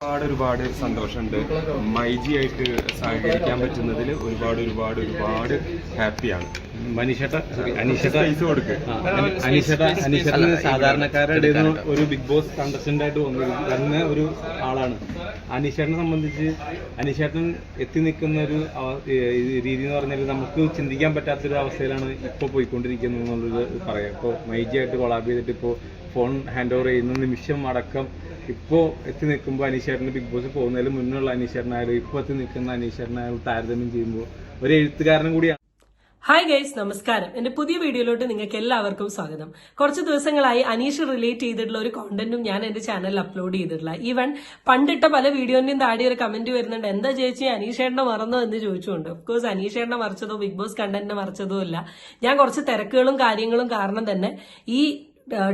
ഒരുപാട് ഒരുപാട് സന്തോഷമുണ്ട്. മൈജി ആയിട്ട് സഹകരിക്കാൻ പറ്റുന്നതിൽ ഒരുപാട് ഒരുപാട് ഒരുപാട് ഹാപ്പിയാണ്. മനുഷ്യട്ട അനിഷട്ട ഐസ് കൊടുക്ക്. അനീഷേട്ട അനീഷേട്ടന് സാധാരണക്കാരുടെ ഒരു ബിഗ് ബോസ് കണ്ടസ്റ്റന്റ് ആയിട്ട് വന്നു വന്ന ഒരു ആളാണ്. അനിഷേട്ടനെ സംബന്ധിച്ച് അനിഷേട്ടൻ എത്തി നിൽക്കുന്ന ഒരു രീതി എന്ന് പറഞ്ഞാൽ നമുക്ക് ചിന്തിക്കാൻ പറ്റാത്തൊരു അവസ്ഥയിലാണ് ഇപ്പൊ പോയിക്കൊണ്ടിരിക്കുന്നത് എന്നുള്ളത് പറയാം. ഇപ്പോൾ മൈജി ആയിട്ട് കൊളാബ് ചെയ്തിട്ട് ഇപ്പോൾ ഫോൺ ഹാൻഡ് ഓവർ ചെയ്യുന്ന നിമിഷം അടക്കം ഇപ്പോൾ എത്തി നിൽക്കുമ്പോൾ അനീഷേട്ടന് ബിഗ് ബോസ് പോകുന്നതിന് മുന്നുള്ള അനീഷേട്ടനായാലും ഇപ്പോൾ എത്തി നിൽക്കുന്ന അനീഷേട്ടനായാലും താരതമ്യം ചെയ്യുമ്പോൾ ഒരു എഴുത്തുകാരനും കൂടിയാണ് ഹായ് ഗൈസ് നമസ്കാരം. എന്റെ പുതിയ വീഡിയോയിലോട്ട് നിങ്ങൾക്ക് എല്ലാവർക്കും സ്വാഗതം. കുറച്ച് ദിവസങ്ങളായി അനീഷ് റിലേറ്റ് ചെയ്തിട്ടുള്ള ഒരു കോണ്ടന്റും ഞാൻ എന്റെ ചാനലിൽ അപ്ലോഡ് ചെയ്തിട്ടില്ല. ഈവൻ പണ്ടിട്ട പല വീഡിയോന്റെയും താടി ഒരു കമന്റ് വരുന്നുണ്ട്. എന്താ ചേച്ചി അനീഷേട്ടനെ മറന്നോ എന്ന് ചോദിച്ചുകൊണ്ട്. ഓഫ്കോഴ്സ് അനീഷേട്ടനെ മറിച്ചതോ ബിഗ് ബോസ് കണ്ടന്റിനെ മറിച്ചതോ അല്ല. ഞാൻ കുറച്ച് തിരക്കുകളും കാര്യങ്ങളും കാരണം തന്നെ ഈ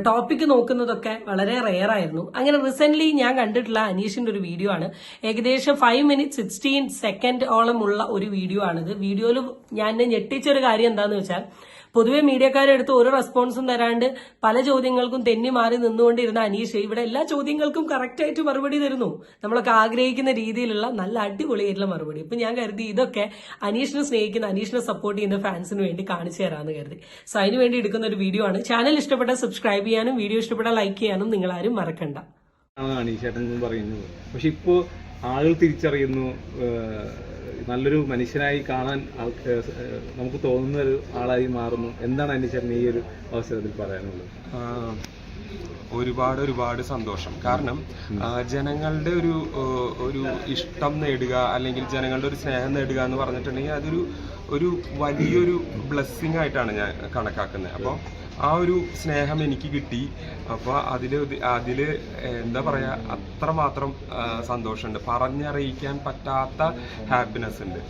ടോപ്പിക് നോക്കുന്നതൊക്കെ വളരെ റെയർ ആയിരുന്നു. അങ്ങനെ റീസെന്റ് ഞാൻ കണ്ടിട്ടുള്ള അനീഷിന്റെ ഒരു വീഡിയോ ആണ്. ഏകദേശം ഫൈവ് മിനിറ്റ് സിക്സ്റ്റീൻ സെക്കൻഡ് ഓളം ഉള്ള ഒരു വീഡിയോ ആണിത്. വീഡിയോയിൽ ഞാൻ ഞെട്ടിച്ച ഒരു കാര്യം എന്താന്ന് വെച്ചാൽ പൊതുവെ മീഡിയക്കാരെടുത്ത് ഒരു റെസ്പോൺസും തരാണ്ട് പല ചോദ്യങ്ങൾക്കും തെന്നി മാറി നിന്നുകൊണ്ടിരുന്ന അനീഷ് ഇവിടെ എല്ലാ ചോദ്യങ്ങൾക്കും കറക്റ്റായിട്ട് മറുപടി തരുന്നു. നമ്മളൊക്കെ ആഗ്രഹിക്കുന്ന രീതിയിലുള്ള നല്ല അടിപൊളിയായിട്ടുള്ള മറുപടി. ഇപ്പൊ ഞാൻ കരുതി ഇതൊക്കെ അനീഷിനെ സ്നേഹിക്കുന്ന അനീഷിനെ സപ്പോർട്ട് ചെയ്യുന്ന ഫാൻസിന് വേണ്ടി കാണിച്ചു തരാമെന്ന് കരുതി. സോ അതിന് വേണ്ടി എടുക്കുന്ന ഒരു വീഡിയോ ആണ്. ചാനൽ ഇഷ്ടപ്പെട്ട സബ്സ്ക്രൈബ് ചെയ്യാനും വീഡിയോ ഇഷ്ടപ്പെട്ട ലൈക്ക് ചെയ്യാനും നിങ്ങൾ ആരും മറക്കണ്ട അനീഷേട്ടൻ പറയുന്നു പക്ഷെ ഇപ്പോ ആളുകൾ തിരിച്ചറിയുന്നു നല്ലൊരു മനുഷ്യനായി കാണാൻ നമുക്ക് തോന്നുന്ന ഒരു ആളായി മാറുന്നു. എന്താണ് അനീഷേട്ടൻ ഈ ഒരു അവസരത്തിൽ പറയാനുള്ളത്? ഒരുപാട് ഒരുപാട് സന്തോഷം. കാരണം ജനങ്ങളുടെ ഒരു ഒരു ഇഷ്ടം നേടുക അല്ലെങ്കിൽ ജനങ്ങളുടെ ഒരു സ്നേഹം നേടുക എന്ന് പറഞ്ഞിട്ടുണ്ടെങ്കിൽ അതൊരു ഒരു വലിയൊരു ബ്ലെസ്സിങ് ആയിട്ടാണ് ഞാൻ കണക്കാക്കുന്നത്. അപ്പോൾ ആ ഒരു സ്നേഹം എനിക്ക് കിട്ടി. അപ്പോൾ അതിൽ അതിൽ എന്താ പറയുക അത്രമാത്രം സന്തോഷമുണ്ട്. പറഞ്ഞറിയിക്കാൻ പറ്റാത്ത ഹാപ്പിനെസ് ഉണ്ട്.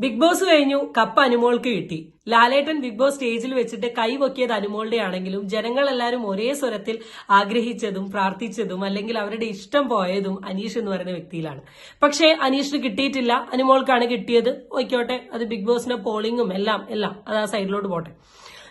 ബിഗ് ബോസ് കഴിഞ്ഞു കപ്പ് അനുമോൾക്ക് കിട്ടി. ലാലേട്ടൻ ബിഗ് ബോസ് സ്റ്റേജിൽ വെച്ചിട്ട് കൈവൊക്കിയത് അനുമോളുടെ ആണെങ്കിലും ജനങ്ങളെല്ലാവരും ഒരേ സ്വരത്തിൽ ആഗ്രഹിച്ചതും പ്രാർത്ഥിച്ചതും അല്ലെങ്കിൽ അവരുടെ ഇഷ്ടം പോയതും അനീഷ് എന്ന് പറയുന്ന വ്യക്തിയിലാണ്. പക്ഷേ അനീഷിന് കിട്ടിയിട്ടില്ല. അനുമോൾക്കാണ് കിട്ടിയത്. ഓയിക്കോട്ടെ അത് ബിഗ് ബോസിന്റെ പോളിങ്ങും എല്ലാം എല്ലാം. അത് ആ സൈഡിലോട്ട് പോട്ടെ.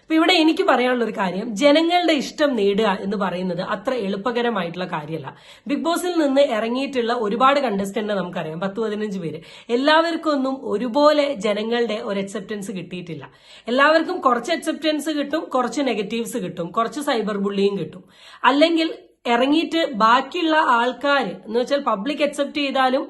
അപ്പൊ ഇവിടെ എനിക്ക് പറയാനുള്ള ഒരു കാര്യം ജനങ്ങളുടെ ഇഷ്ടം നേടുക എന്ന് പറയുന്നത് അത്ര എളുപ്പകരമായിട്ടുള്ള കാര്യമല്ല. ബിഗ് ബോസിൽ നിന്ന് ഇറങ്ങിയിട്ടുള്ള ഒരുപാട് കണ്ടസ്റ്റന്റ് നമുക്കറിയാം പത്ത് പതിനഞ്ച് പേര്. എല്ലാവർക്കും ഒന്നും ഒരുപോലെ ജനങ്ങളുടെ ഒരു അക്സെപ്റ്റൻസ് കിട്ടിയിട്ടില്ല. എല്ലാവർക്കും കുറച്ച് അക്സെപ്റ്റൻസ് കിട്ടും കുറച്ച് നെഗറ്റീവ്സ് കിട്ടും കുറച്ച് സൈബർ ബുള്ളിയും കിട്ടും. അല്ലെങ്കിൽ ഇറങ്ങിയിട്ട് ബാക്കിയുള്ള ആൾക്കാർ എന്ന് വെച്ചാൽ പബ്ലിക് അക്സെപ്റ്റ് ചെയ്താലും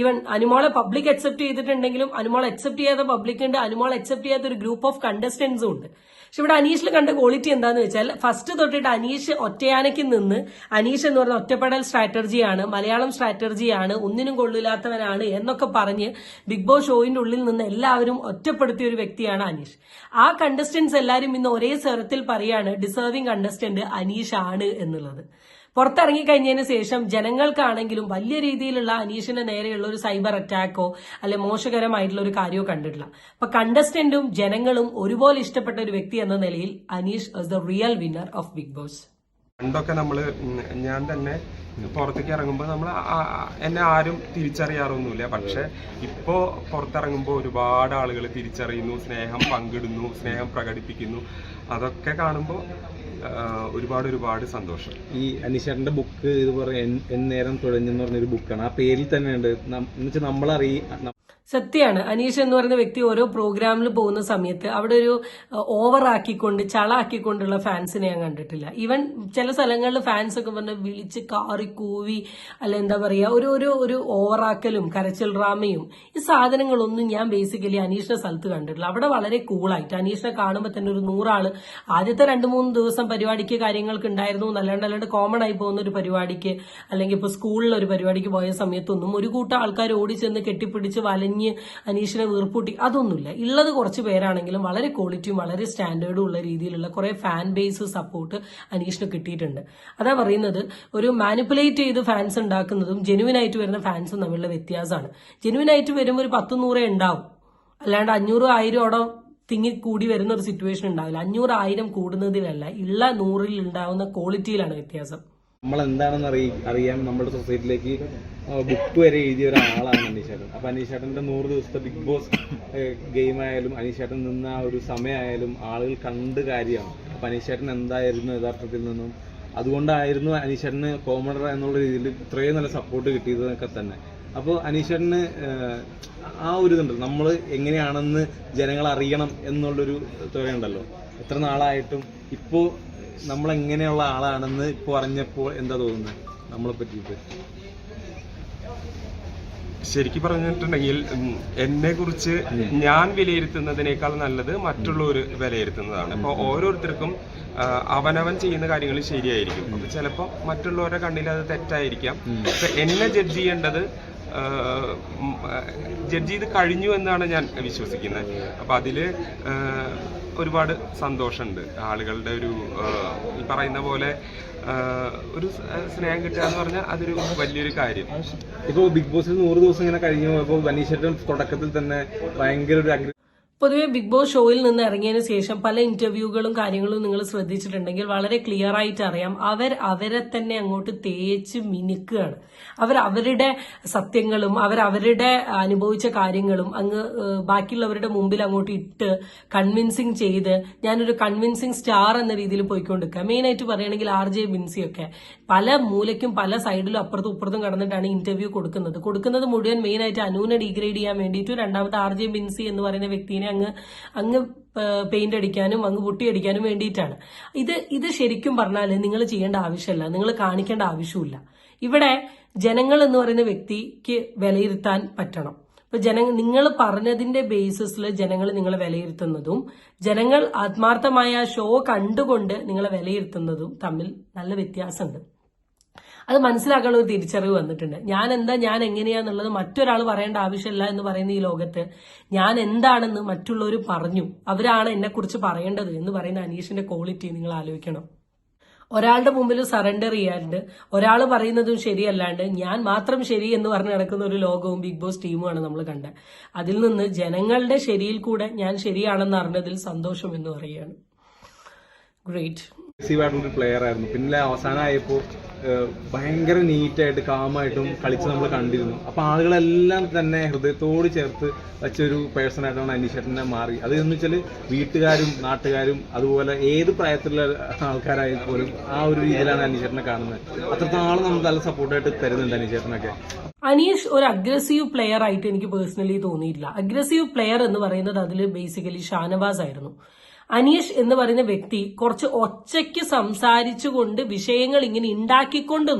ഈവൻ അനുമോളെ പബ്ലിക് അക്സെപ്റ്റ് ചെയ്തിട്ടുണ്ടെങ്കിലും അനുമോൾ അക്സെപ്റ്റ് ചെയ്യാത്ത പബ്ലിക് ഉണ്ട് അനുമോൾ അക്സെപ്റ്റ് ചെയ്യാത്ത ഒരു ഗ്രൂപ്പ് ഓഫ് കണ്ടസ്റ്റൻസും ഉണ്ട്. പക്ഷെ ഇവിടെ അനീഷിൽ കണ്ട ക്വാളിറ്റി എന്താന്ന് വെച്ചാൽ ഫസ്റ്റ് തൊട്ടിട്ട് അനീഷ് ഒറ്റയാനയ്ക്ക് നിന്ന് അനീഷ് എന്ന് പറഞ്ഞ ഒറ്റപ്പെടൽ സ്ട്രാറ്റജിയാണ് മലയാളം സ്ട്രാറ്റജിയാണ് ഒന്നിനും കൊള്ളില്ലാത്തവനാണ് എന്നൊക്കെ പറഞ്ഞ് ബിഗ് ബോസ് ഷോയിന്റെ ഉള്ളിൽ നിന്ന് എല്ലാവരും ഒറ്റപ്പെടുത്തിയ ഒരു വ്യക്തിയാണ് അനീഷ്. ആ കണ്ടസ്റ്റൻസ് എല്ലാവരും ഇന്ന് ഒരേ സ്വരത്തിൽ പറയാണ് ഡിസേർവിംഗ് കണ്ടസ്റ്റന്റ് അനീഷ് ആണ് എന്നുള്ളത്. പുറത്തിറങ്ങി കഴിഞ്ഞതിന് ശേഷം ജനങ്ങൾക്കാണെങ്കിലും വലിയ രീതിയിലുള്ള അനീഷിന് നേരെയുള്ള ഒരു സൈബർ അറ്റാക്കോ അല്ലെ മോശകരമായിട്ടുള്ള ഒരു കാര്യമോ കണ്ടിട്ടില്ല. അപ്പൊ കണ്ടസ്റ്റന്റും ജനങ്ങളും ഒരുപോലെ ഇഷ്ടപ്പെട്ട ഒരു വ്യക്തി എന്ന നിലയിൽ Aneesh is the real winner of Big Boss പണ്ടൊക്കെ നമ്മൾ ഞാൻ തന്നെ പുറത്തേക്ക് ഇറങ്ങുമ്പോൾ നമ്മൾ എന്നെ ആരും തിരിച്ചറിയാറൊന്നുമില്ല. പക്ഷെ ഇപ്പോൾ പുറത്തിറങ്ങുമ്പോൾ ഒരുപാട് ആളുകൾ തിരിച്ചറിയുന്നു സ്നേഹം പങ്കിടുന്നു സ്നേഹം പ്രകടിപ്പിക്കുന്നു. അതൊക്കെ കാണുമ്പോൾ ഒരുപാട് ഒരുപാട് സന്തോഷം. ഈ അനീഷേട്ടന്റെ ബുക്ക് ഇതുപോലെ എൻ- എന്നേരം തുഴഞ്ഞെന്ന് പറഞ്ഞൊരു ബുക്കാണ്. ആ പേരിൽ തന്നെ ഉണ്ട് നമ്മൾ വെച്ചാൽ നമ്മളറിയി സത്യമാണ്. അനീഷ് എന്ന് പറയുന്ന വ്യക്തി ഓരോ പ്രോഗ്രാമിൽ പോകുന്ന സമയത്ത് അവിടെ ഒരു ഓവർ ആക്കിക്കൊണ്ട് ചളാക്കിക്കൊണ്ടുള്ള ഫാൻസിനെ ഞാൻ കണ്ടിട്ടില്ല. ഈവൻ ചില സ്ഥലങ്ങളിൽ ഫാൻസ് ഒക്കെ പറഞ്ഞ് വിളിച്ച് കാറി കൂവി അല്ല എന്താ പറയുക ഒരു ഒരു ഒരു ഓവറാക്കലും കരച്ചിൽ ഡ്രാമയും ഈ സാധനങ്ങളൊന്നും ഞാൻ ബേസിക്കലി അനീഷിന്റെ സ്ഥലത്ത് കണ്ടിട്ടില്ല. അവിടെ വളരെ കൂളായിട്ട് അനീഷിനെ കാണുമ്പോൾ തന്നെ ഒരു നൂറാൾ ആദ്യത്തെ രണ്ട് മൂന്ന് ദിവസം പരിപാടിക്ക് കാര്യങ്ങൾക്ക് ഉണ്ടായിരുന്നു അല്ലാണ്ട് അല്ലാണ്ട് കോമൺ ആയി പോകുന്ന ഒരു പരിപാടിക്ക് അല്ലെങ്കിൽ ഇപ്പൊ സ്കൂളിൽ ഒരു പരിപാടിക്ക് പോയ സമയത്തൊന്നും ഒരു കൂട്ടം ആൾക്കാർ ഓടി ചെന്ന് കെട്ടിപ്പിടിച്ച് വലഞ്ഞ് അനീഷിനെ വീർപ്പൂട്ടി അതൊന്നുമില്ല. ഉള്ളത് കുറച്ച് പേരാണെങ്കിലും വളരെ ക്വാളിറ്റിയും വളരെ സ്റ്റാൻഡേർഡും ഉള്ള രീതിയിലുള്ള കുറേ ഫാൻ ബേസ് സപ്പോർട്ട് അനീഷിന് കിട്ടിയിട്ടുണ്ട്. അതാ പറയുന്നത് ഒരു മാനിപ്പുലേറ്റ് ചെയ്ത് ഫാൻസ് ഉണ്ടാക്കുന്നതും ജെനുവിൻ ആയിട്ട് വരുന്ന ഫാൻസും തമ്മിലുള്ള വ്യത്യാസമാണ്. ജെനുവിൻ ആയിട്ട് വരുമ്പോൾ ഒരു പത്ത് നൂറേ ഉണ്ടാവും. അല്ലാണ്ട് അഞ്ഞൂറ് ആയിരം അവിടെ തിങ്ങി കൂടി വരുന്ന ഒരു സിറ്റുവേഷൻ ഉണ്ടാവില്ല. അഞ്ഞൂറ് ആയിരം കൂടുന്നതിലല്ല ഉള്ള നൂറിൽ ഉണ്ടാവുന്ന ക്വാളിറ്റിയിലാണ് വ്യത്യാസം. നമ്മൾ എന്താണെന്ന് അറിയി അറിയാൻ നമ്മുടെ സൊസൈറ്റിയിലേക്ക് ബുക്ക് വരെ എഴുതിയ ഒരാളാണ് അനീഷേട്ടൻ. അപ്പൊ അനീഷേട്ടന്റെ നൂറ് ദിവസത്തെ ബിഗ് ബോസ് ഗെയിം ആയാലും അനീഷേട്ടൻ നിന്ന ആ ഒരു സമയമായാലും ആളുകൾ കണ്ട് കാര്യമാണ്. അപ്പൊ അനീഷേട്ടൻ എന്തായിരുന്നു യഥാർത്ഥത്തിൽ നിന്നും? അതുകൊണ്ടായിരുന്നു അനീഷേട്ടന് കോമഡർ എന്നുള്ള രീതിയിൽ ഇത്രയും നല്ല സപ്പോർട്ട് കിട്ടിയതൊക്കെ തന്നെ. അപ്പോൾ അനീഷേട്ടന് ആ ഒരു ഇതുണ്ട്. നമ്മൾ എങ്ങനെയാണെന്ന് ജനങ്ങൾ അറിയണം എന്നുള്ളൊരു തുറയുണ്ടല്ലോ എത്ര നാളായിട്ടും ഇപ്പോൾ നമ്മൾ എങ്ങനെയുള്ള ആളാണെന്ന് ഇപ്പോൾ അറിഞ്ഞപ്പോൾ എന്താ തോന്നുന്നത് നമ്മളെ പറ്റിയിട്ട്. ശരിക്കും പറഞ്ഞിട്ടുണ്ടെങ്കിൽ എന്നെ കുറിച്ച് ഞാൻ വിലയിരുത്തുന്നതിനേക്കാൾ നല്ലത് മറ്റുള്ളവർ വിലയിരുത്തുന്നതാണ്. അപ്പോൾ ഓരോരുത്തർക്കും അവനവൻ ചെയ്യുന്ന കാര്യങ്ങൾ ശരിയായിരിക്കും. അപ്പൊ ചിലപ്പോൾ മറ്റുള്ളവരുടെ കണ്ണിൽ അത് തെറ്റായിരിക്കാം. അപ്പൊ എന്നെ ജഡ്ജ് ചെയ്യേണ്ടത് ജഡ്ജ് ചെയ്ത് കഴിഞ്ഞു എന്നാണ് ഞാൻ വിശ്വസിക്കുന്നത്. അപ്പൊ അതിൽ ഒരുപാട് സന്തോഷമുണ്ട്. ആളുകളുടെ ഒരു ഈ പറയുന്ന പോലെ ഒരു സ്നേഹം കിട്ടുക എന്ന് പറഞ്ഞാൽ അതൊരു വലിയൊരു കാര്യം. ഇപ്പോൾ ബിഗ് ബോസിൽ നൂറ് ദിവസം ഇങ്ങനെ കഴിഞ്ഞു. അപ്പോൾ തുടക്കത്തിൽ തന്നെ ഭയങ്കര ഒരു പൊതുവെ ബിഗ് ബോസ് ഷോയിൽ നിന്ന് ഇറങ്ങിയതിന് ശേഷം പല ഇന്റർവ്യൂകളും കാര്യങ്ങളും നിങ്ങൾ ശ്രദ്ധിച്ചിട്ടുണ്ടെങ്കിൽ വളരെ ക്ലിയർ ആയിട്ട് അറിയാം. അവർ അവരെ തന്നെ അങ്ങോട്ട് തേച്ച് മിനുക്കുകയാണ് അവർ അവരുടെ സത്യങ്ങളും അവർ അവരുടെ അനുഭവിച്ച കാര്യങ്ങളും അങ്ങ് ബാക്കിയുള്ളവരുടെ മുമ്പിൽ അങ്ങോട്ട് ഇട്ട് കൺവിൻസിങ് ചെയ്ത് ഞാനൊരു കൺവിൻസിങ് സ്റ്റാർ എന്ന രീതിയിൽ പോയിക്കൊണ്ടിരിക്കുക. മെയിൻ ആയിട്ട് പറയുകയാണെങ്കിൽ ആർ ജെ ബിൻസി ഒക്കെ പല മൂലയ്ക്കും പല സൈഡിലും അപ്പുറത്തും ഇപ്പുറത്തും കടന്നിട്ടാണ് ഇന്റർവ്യൂ കൊടുക്കുന്നത്. കൊടുക്കുന്നത് മുഴുവൻ മെയിൻ ആയിട്ട് ഡിഗ്രേഡ് ചെയ്യാൻ വേണ്ടിയിട്ട് രണ്ടാമത്തെ ആർ ജെ ബിൻസി എന്ന് പറയുന്ന വ്യക്തിനെ അങ്ങ് അങ്ങ് പെയിന്റ് അടിക്കാനും അങ്ങ് പുട്ടി അടിക്കാനും വേണ്ടിയിട്ടാണ്. ഇത് ഇത് ശരിക്കും പറഞ്ഞാൽ നിങ്ങൾ ചെയ്യേണ്ട ആവശ്യമില്ല നിങ്ങൾ കാണിക്കേണ്ട ആവശ്യമില്ല ഇവിടെ ജനങ്ങൾ എന്ന് പറയുന്ന വ്യക്തിക്ക് വിലയിരുത്താൻ പറ്റണം. ഇപ്പൊ ജന നിങ്ങൾ പറഞ്ഞതിന്റെ ബേസിസിൽ ജനങ്ങൾ നിങ്ങളെ വിലയിരുത്തുന്നതും ജനങ്ങൾ ആത്മാർത്ഥമായ ഷോ കണ്ടുകൊണ്ട് നിങ്ങളെ വിലയിരുത്തുന്നതും തമ്മിൽ നല്ല വ്യത്യാസമുണ്ട്. അത് മനസ്സിലാക്കാനുള്ള ഒരു തിരിച്ചറിവ് വന്നിട്ടുണ്ട്. ഞാൻ എന്താ ഞാൻ എങ്ങനെയാന്നുള്ളത് മറ്റൊരാൾ പറയേണ്ട ആവശ്യമില്ല എന്ന് പറയുന്ന ഈ ലോകത്ത് ഞാൻ എന്താണെന്ന് മറ്റുള്ളവർ പറഞ്ഞു. അവരാണ് എന്നെക്കുറിച്ച് പറയേണ്ടത് എന്ന് പറയുന്ന അനീഷിന്റെ ക്വാളിറ്റി നിങ്ങൾ ആലോചിക്കണം. ഒരാളുടെ മുമ്പിൽ സറണ്ടർ ചെയ്യാണ്ട് ഒരാൾ പറയുന്നതും ശരിയല്ലാണ്ട് ഞാൻ മാത്രം ശരി എന്ന് പറഞ്ഞ് നടക്കുന്ന ഒരു ലോകവും ബിഗ് ബോസ് ടീമുമാണ് നമ്മൾ കണ്ടത് അതിൽ നിന്ന് ജനങ്ങളുടെ ശരിയിൽ കൂടെ ഞാൻ ശരിയാണെന്ന് അറിഞ്ഞതിൽ സന്തോഷം എന്ന് പറയുകയാണ്. ഗ്രേറ്റ് ആയിട്ടുള്ള ഒരു പ്ലെയർ ആയിരുന്നു. പിന്നെ അവസാനമായപ്പോൾ ഭയങ്കര നീറ്റായിട്ട് കാമായിട്ടും കളിച്ച് നമ്മൾ കണ്ടിരുന്നു. അപ്പൊ ആളുകളെല്ലാം തന്നെ ഹൃദയത്തോട് ചേർത്ത് വെച്ചൊരു പേഴ്സൺ ആയിട്ടാണ് അനീഷേട്ടനെ മാറി. അത് എന്ന് വെച്ചാൽ വീട്ടുകാരും നാട്ടുകാരും അതുപോലെ ഏത് പ്രായത്തിലുള്ള ആൾക്കാരായി പോലും ആ ഒരു രീതിയിലാണ് അനീഷേട്ടനെ കാണുന്നത്. അത്രത്തോളം നമ്മൾ നല്ല സപ്പോർട്ടായിട്ട് തരുന്നുണ്ട് അനീഷേട്ടനൊക്കെ അനീഷ് ഒരു അഗ്രസീവ് പ്ലെയർ ആയിട്ട് എനിക്ക് പേഴ്സണലി തോന്നിയിട്ടില്ല. അഗ്രസീവ് പ്ലെയർ എന്ന് പറയുന്നത് അതിൽ ബേസിക്കലി ഷാനവാസ് ആയിരുന്നു അനീഷ് എന്ന് പറയുന്ന വ്യക്തി കുറച്ച് ഒച്ചയ്ക്ക് സംസാരിച്ചുകൊണ്ട് വിഷയങ്ങൾ ഇങ്ങനെ ഉണ്ടാക്കിക്കൊണ്ടു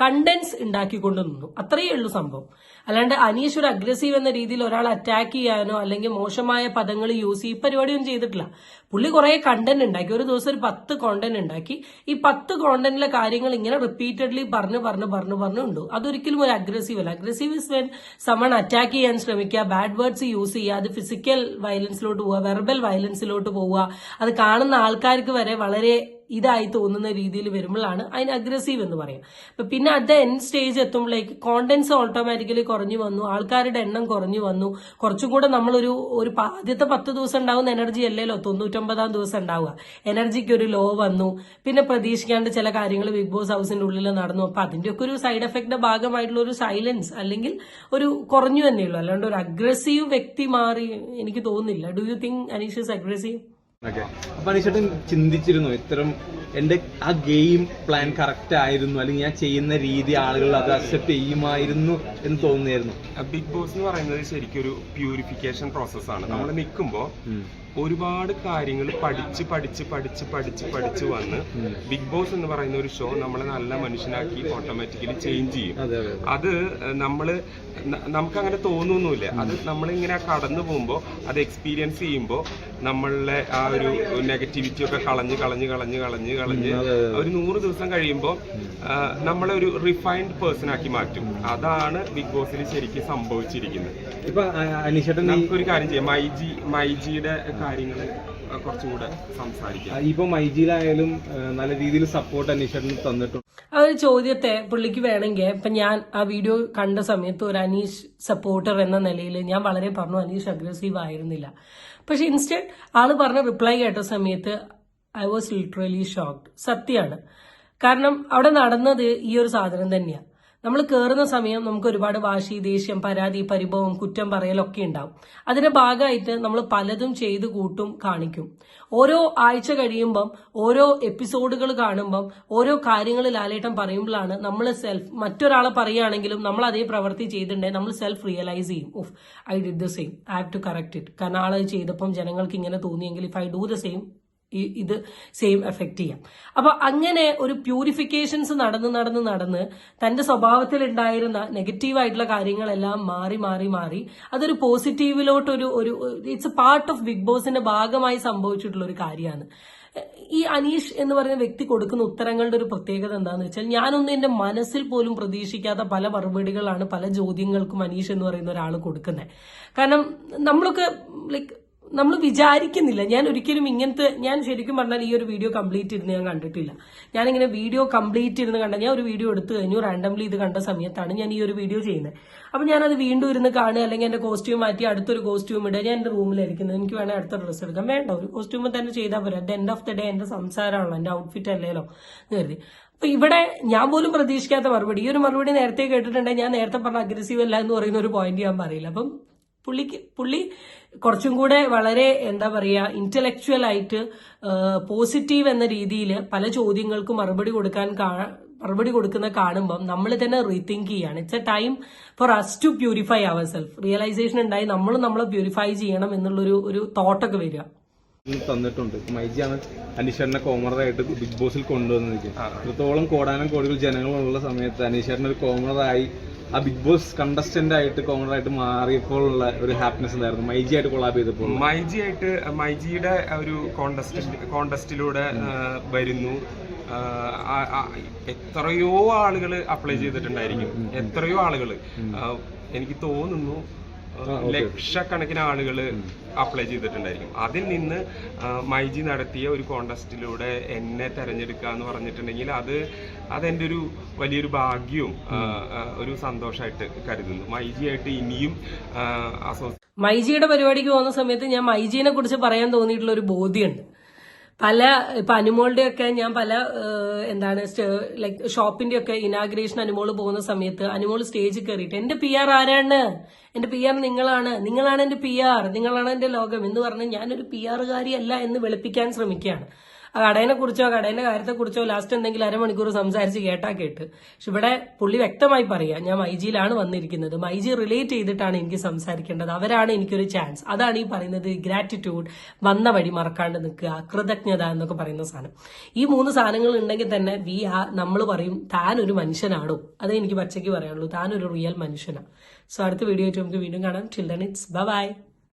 കണ്ടൻസ് ഉണ്ടാക്കിക്കൊണ്ട് നിന്നു. അത്രയേ ഉള്ളൂ സംഭവം. അല്ലാണ്ട് അനീഷ് ഒരു അഗ്രസീവ് എന്ന രീതിയിൽ ഒരാൾ അറ്റാക്ക് ചെയ്യാനോ അല്ലെങ്കിൽ മോശമായ പദങ്ങൾ യൂസ് ചെയ്യും പരിപാടിയൊന്നും ചെയ്തിട്ടില്ല. പുള്ളി കുറെ കണ്ടന്റ് ഉണ്ടാക്കി. ഒരു ദിവസം ഒരു പത്ത് കോണ്ടന്റ് ഉണ്ടാക്കി. ഈ പത്ത് കോണ്ടന്റിലെ കാര്യങ്ങൾ ഇങ്ങനെ റിപ്പീറ്റഡ്ലി പറഞ്ഞു പറഞ്ഞു പറഞ്ഞു പറഞ്ഞു ഉണ്ട്. അതൊരിക്കലും ഒരു അഗ്രസീവ് അല്ല. Aggressive is when someone attack ചെയ്യാൻ ശ്രമിക്കുക ബാഡ് വേർഡ്സ് യൂസ് ചെയ്യുക അത് ഫിസിക്കൽ വയലൻസിലോട്ട് പോവുക വെർബൽ വയലൻസിലോട്ട് പോവുക. അത് കാണുന്ന ആൾക്കാർക്ക് വരെ വളരെ ഇതായി തോന്നുന്ന രീതിയിൽ വരുമ്പോഴാണ് അതിന് അഗ്രസീവ് എന്ന് പറയാം. അപ്പൊ പിന്നെ അത് എൻ സ്റ്റേജ് എത്തുമ്പോഴേക്ക് കോണ്ടൻസ് ഓട്ടോമാറ്റിക്കലി കുറഞ്ഞു വന്നു ആൾക്കാരുടെ എണ്ണം കുറഞ്ഞു വന്നു. കുറച്ചും കൂടെ നമ്മളൊരു ഒരു ആദ്യത്തെ പത്ത് ദിവസം ഉണ്ടാവുന്ന എനർജി അല്ലല്ലോ തൊണ്ണൂറ്റൊമ്പതാം ദിവസം ഉണ്ടാവുക. എനർജിക്ക് ഒരു ലോ വന്നു. പിന്നെ പ്രതീക്ഷിക്കാണ്ട് ചില കാര്യങ്ങൾ ബിഗ് ബോസ് ഹൗസിന്റെ ഉള്ളിൽ നടന്നു. അപ്പൊ അതിന്റെയൊക്കെ ഒരു സൈഡ് എഫക്റ്റിന്റെ ഭാഗമായിട്ടുള്ള ഒരു സൈലൻസ് അല്ലെങ്കിൽ ഒരു കുറഞ്ഞു തന്നെയുള്ളൂ അല്ലാണ്ട് ഒരു അഗ്രസീവ് വ്യക്തി മാറി എനിക്ക് തോന്നുന്നില്ല. Do you think Aneesh is aggressive അപ്പൊ അനീഷേട്ടൻ ചിന്തിച്ചിരുന്നു ഇത്തരം എന്റെ ആ ഗെയിം പ്ലാൻ കറക്റ്റ് ആയിരുന്നു അല്ലെങ്കിൽ ഞാൻ ചെയ്യുന്ന രീതി ആളുകൾ അത് അക്സെപ്റ്റ് ചെയ്യുമായിരുന്നു എന്ന് തോന്നിയായിരുന്നു ബിഗ് ബോസ് എന്ന് പറയുന്നത് ശരിക്കും ഒരു പ്യൂരിഫിക്കേഷൻ പ്രോസസ് ആണ്. നമ്മൾ നിൽക്കുമ്പോൾ ഒരുപാട് കാര്യങ്ങൾ പഠിച്ച് പഠിച്ച് പഠിച്ച് പഠിച്ച് പഠിച്ച് വന്ന് ബിഗ് ബോസ് എന്ന് പറയുന്ന ഒരു ഷോ നമ്മളെ നല്ല മനുഷ്യനാക്കി ഓട്ടോമാറ്റിക്കലി ചേഞ്ച് ചെയ്യും. അതെ നമ്മൾ നമുക്ക് അങ്ങനെ തോന്നുന്നില്ല അത് നമ്മളിങ്ങനെ കടന്നു പോകുമ്പോൾ അത് എക്സ്പീരിയൻസ് ചെയ്യുമ്പോൾ നമ്മളുടെ ആ ഒരു നെഗറ്റിവിറ്റി ഒക്കെ കളഞ്ഞ് കളഞ്ഞ് കളഞ്ഞ് കളഞ്ഞ് കളഞ്ഞ് ഒരു നൂറ് ദിവസം കഴിയുമ്പോൾ നമ്മളെ ഒരു റിഫൈൻഡ് പേഴ്സൺ ആക്കി മാറ്റും. അതാണ് ബിഗ് ബോസിൽ ശരിക്കും സംഭവിച്ചിരിക്കുന്നത്. നമുക്കൊരു കാര്യം ചെയ്യാം. മൈജി മൈജിയുടെ കാര്യങ്ങൾ കുറച്ചും കൂടെ സംസാരിക്കാം. ഇപ്പൊ മൈജിയിലായാലും ആ, നല്ല രീതിയിൽ സപ്പോർട്ട് അനീഷേട്ടന് തന്നിട്ടുണ്ട്. ആ ഒരു ചോദ്യത്തെ പുള്ളിക്ക് വേണമെങ്കിൽ ഇപ്പൊ ഞാൻ ആ വീഡിയോ കണ്ട സമയത്ത് ഒരു അനീഷ് സപ്പോർട്ടർ എന്ന നിലയിൽ ഞാൻ വളരെ പറഞ്ഞു അനീഷ് അഗ്രസീവ് ആയിരുന്നില്ല. പക്ഷെ ഇൻസ്റ്റന്റ് ആൾ പറഞ്ഞ റിപ്ലൈ കേട്ട സമയത്ത് ഐ വാസ് ലിറ്ററലി ഷോക്ക് സത്യമാണ് കാരണം അവിടെ നടന്നത് ഈ ഒരു സാധനം തന്നെയാണ് നമ്മൾ കയറുന്ന സമയം നമുക്ക് ഒരുപാട് വാശി ദേഷ്യം പരാതി പരിഭവം കുറ്റം പറയലൊക്കെ ഉണ്ടാവും. അതിന്റെ ഭാഗമായിട്ട് നമ്മൾ പലതും ചെയ്ത് കൂട്ടും കാണിക്കും. ഓരോ ആഴ്ച കഴിയുമ്പം ഓരോ എപ്പിസോഡുകൾ കാണുമ്പം ഓരോ കാര്യങ്ങൾ ലാലേട്ടൻ പറയുമ്പോഴാണ് നമ്മൾ സെൽഫ് മറ്റൊരാളെ പറയുകയാണെങ്കിലും നമ്മൾ അതേ പ്രവൃത്തി ചെയ്തിട്ടുണ്ടെങ്കിൽ നമ്മൾ സെൽഫ് റിയലൈസ് ചെയ്യും. If I did the same I have to correct it കാരണം ആളത് ചെയ്തപ്പം ജനങ്ങൾക്ക് ഇങ്ങനെ തോന്നിയെങ്കിൽ if I do the same ഇത് സെയിം എഫക്ട് ചെയ്യാം. അപ്പൊ അങ്ങനെ ഒരു പ്യൂരിഫിക്കേഷൻസ് നടന്ന് നടന്ന് നടന്ന് തന്റെ സ്വഭാവത്തിൽ ഉണ്ടായിരുന്ന നെഗറ്റീവ് ആയിട്ടുള്ള കാര്യങ്ങളെല്ലാം മാറി മാറി മാറി അതൊരു പോസിറ്റീവിലോട്ടൊരു ഒരു it's a part of Big ബോസിന്റെ ഭാഗമായി സംഭവിച്ചിട്ടുള്ള ഒരു കാര്യമാണ്. ഈ അനീഷ് എന്ന് പറയുന്ന വ്യക്തി കൊടുക്കുന്ന ഉത്തരങ്ങളുടെ ഒരു പ്രത്യേകത എന്താന്ന് വെച്ചാൽ ഞാനൊന്നും എന്റെ മനസ്സിൽ പോലും പ്രതീക്ഷിക്കാത്ത പല മറുപടികളാണ് പല ചോദ്യങ്ങൾക്കും അനീഷ് എന്ന് പറയുന്ന ഒരാൾ കൊടുക്കുന്നത് കാരണം നമ്മളൊക്കെ ലൈക്ക് നമ്മൾ വിചാരിക്കുന്നില്ല. ഞാൻ ഒരിക്കലും ഇങ്ങനത്തെ ഞാൻ ശരിക്കും പറഞ്ഞാൽ ഈ ഒരു വീഡിയോ കംപ്ലീറ്റ് ഇരുന്ന് ഞാൻ കണ്ടിട്ടില്ല. ഞാനിങ്ങനെ വീഡിയോ കംപ്ലീറ്റ് ഇരുന്ന് കണ്ട ഞാൻ ഒരു വീഡിയോ എടുത്തു കഴിഞ്ഞു റാൻഡംലി ഇത് കണ്ട സമയത്താണ് ഞാൻ ഈ ഒരു വീഡിയോ ചെയ്യുന്നത്. അപ്പൊ ഞാനത് വീണ്ടും ഇരുന്ന് കാണുക അല്ലെങ്കിൽ എന്റെ കോസ്റ്റ്യൂം മാറ്റി അടുത്തൊരു കോസ്റ്റ്യൂം ഇടുക ഞാൻ എന്റെ റൂമിലായിരിക്കുന്നത് എനിക്ക് വേണേൽ അടുത്ത ഡ്രസ്സ് എടുക്കാം. വേണ്ട ഒരു കോസ്റ്റ്യൂം തന്നെ ചെയ്താൽ പോരാ. At end of the day എന്റെ സംസാരമാണല്ലോ എന്റെ ഔട്ട്ഫിറ്റ് അല്ലേലോ എന്ന് കരുതി. അപ്പൊ ഇവിടെ ഞാൻ പോലും പ്രതീക്ഷിക്കാത്ത മറുപടി. ഈ ഒരു മറുപടി നേരത്തെ കേട്ടിട്ടുണ്ടെങ്കിൽ ഞാൻ നേരത്തെ പറഞ്ഞ അഗ്രസീവ് അല്ല എന്ന് പറയുന്ന ഒരു പോയിന്റ് ഞാൻ പറയില്ല. അപ്പം പുള്ളിക്ക് പുള്ളി കുറച്ചും കൂടെ വളരെ എന്താ പറയുക ഇന്റലക്ച്വൽ ആയിട്ട് പോസിറ്റീവ് എന്ന രീതിയിൽ പല ചോദ്യങ്ങൾക്കും മറുപടി കൊടുക്കാൻ മറുപടി കൊടുക്കുന്ന കാണുമ്പം നമ്മൾ തന്നെ റീതിങ്ക് ചെയ്യാണ്. It's a time for us to purify our self realisation ഉണ്ടായി നമ്മൾ നമ്മളെ പ്യൂരിഫൈ ചെയ്യണം എന്നുള്ളൊരു ഒരു തോട്ടൊക്കെ വരിക. തന്നിട്ടുണ്ട്. മൈജിയാണ് അനീഷറിനെ കോമറായിട്ട് ബിഗ് ബോസിൽ കൊണ്ടുവന്നിരിക്കുന്നത് ഇത്രത്തോളം കോടാനും കോടികൾ ജനങ്ങളുള്ള സമയത്ത് അനീഷേറിന് ഒരു കോമണറായി ആ ബിഗ് ബോസ് കണ്ടസ്റ്റന്റ് ആയിട്ട് കോമൺ ആയിട്ട് മാറിയപ്പോൾ ഉള്ള ഒരു ഹാപ്പിനെസ് ഉണ്ടായിരുന്നു മൈജി ആയിട്ട് കൊളാബ് ചെയ്തപ്പോൾ? മൈജി ആയിട്ട് മൈജിയുടെ ഒരു കോണ്ടസ്റ്റ് കോണ്ടസ്റ്റിലൂടെ വരുന്നു. എത്രയോ ആളുകൾ അപ്ലൈ ചെയ്തിട്ടുണ്ടായിരിക്കും. എത്രയോ ആളുകൾ. എനിക്ക് തോന്നുന്നു ലക്ഷക്കണക്കിന് ആളുകൾ അപ്ലൈ ചെയ്തിട്ടുണ്ടായിരിക്കും. അതിൽ നിന്ന് മൈജി നടത്തിയ ഒരു കോണ്ടസ്റ്റിലൂടെ എന്നെ തെരഞ്ഞെടുക്കുക എന്ന് പറഞ്ഞിട്ടുണ്ടെങ്കിൽ അത് അതെന്റെ ഒരു വലിയൊരു ഭാഗ്യവും ഒരു സന്തോഷമായിട്ട് കരുതുന്നു. മൈജി ആയിട്ട് ഇനിയും മൈജിയുടെ പരിപാടിക്ക് പോകുന്ന സമയത്ത് ഞാൻ മൈജിനെ കുറിച്ച് പറയാൻ തോന്നിയിട്ടുള്ള ഒരു ബോധ്യമുണ്ട്. പല ഇപ്പൊ അനുമോളുടെ ഒക്കെ ഞാൻ പല എന്താണ് ലൈക് ഷോപ്പിന്റെ ഒക്കെ ഇനാഗ്രേഷൻ അനുമോൾ പോകുന്ന സമയത്ത് അനുമോൾ സ്റ്റേജിൽ കയറിയിട്ട് എന്റെ പി ആർ ആരാണ്? എന്റെ പി ആർ നിങ്ങളാണ്. നിങ്ങളാണ് എന്റെ പി ആർ നിങ്ങളാണ് എന്റെ ലോകം. എന്ന് പറഞ്ഞ് ഞാനൊരു പി ആറുകാരിയല്ല എന്ന് വെളുപ്പിക്കാൻ ശ്രമിക്കുകയാണ്. ആ കടേനെ കുറിച്ചോ കടേന്റെ കാര്യത്തെ കുറിച്ചോ ലാസ്റ്റ് എന്തെങ്കിലും അരമണിക്കൂർ സംസാരിച്ച് കേട്ടാ കേട്ട്. പക്ഷെ ഇവിടെ പുള്ളി വ്യക്തമായി പറയാം ഞാൻ മൈജിയിലാണ് വന്നിരിക്കുന്നത്. മൈജി റിലേറ്റ് ചെയ്തിട്ടാണ് എനിക്ക് സംസാരിക്കേണ്ടത്. അവരാണ് എനിക്കൊരു ചാൻസ് അതാണ് ഈ പറയുന്നത് ഗ്രാറ്റിറ്റ്യൂഡ് വന്ന വഴി മറക്കാണ്ട് നിൽക്കുക കൃതജ്ഞത എന്നൊക്കെ പറയുന്ന സാധനം. ഈ മൂന്ന് സാധനങ്ങൾ ഉണ്ടെങ്കിൽ തന്നെ വി ആ നമ്മൾ പറയും താൻ ഒരു മനുഷ്യനാണോ? അതേ എനിക്ക് പച്ചയ്ക്ക് പറയാനുള്ളൂ. താൻ ഒരു റിയൽ മനുഷ്യനാണ് സോ അടുത്ത വീഡിയോ ആയിട്ട് നമുക്ക് വീണ്ടും കാണാം. Children it's by